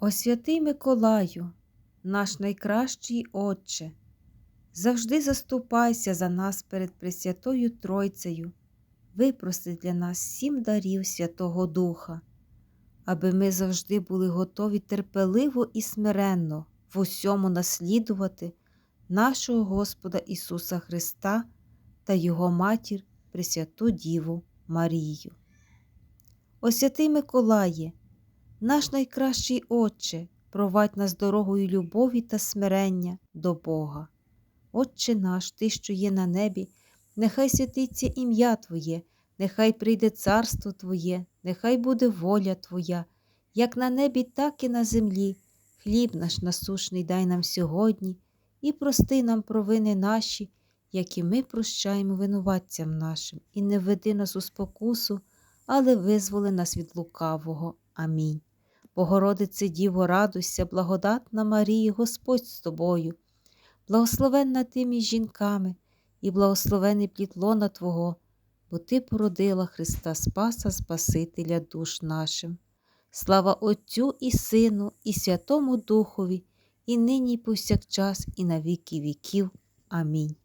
О Миколаю, наш найкращий Отче, завжди заступайся за нас перед Пресвятою Тройцею, випроси для нас сім дарів Святого Духа, аби ми завжди були готові терпеливо і смиренно в усьому наслідувати нашого Господа Ісуса Христа та Його матір Пресвяту Діву Марію. О святий Миколає, наш найкращий Отче, провадь нас дорогою любові та смирення до Бога. Отче наш, Ти, що є на небі, нехай святиться ім'я Твоє, нехай прийде царство Твоє, нехай буде воля Твоя, як на небі, так і на землі. Хліб наш насушний дай нам сьогодні і прости нам провини наші, як і ми прощаємо винуватцям нашим, і не веди нас у спокусу, але визволи нас від лукавого. Амінь. Богородице Діво, радуйся, благодатна Марія, Господь з тобою, благословенна ти між жінками, і благословений плід лона Твого, бо Ти породила Христа Спаса, Спасителя душ нашим. Слава Отцю і Сину, і Святому Духові, і нині, і повсякчас, і на віки віків. Амінь.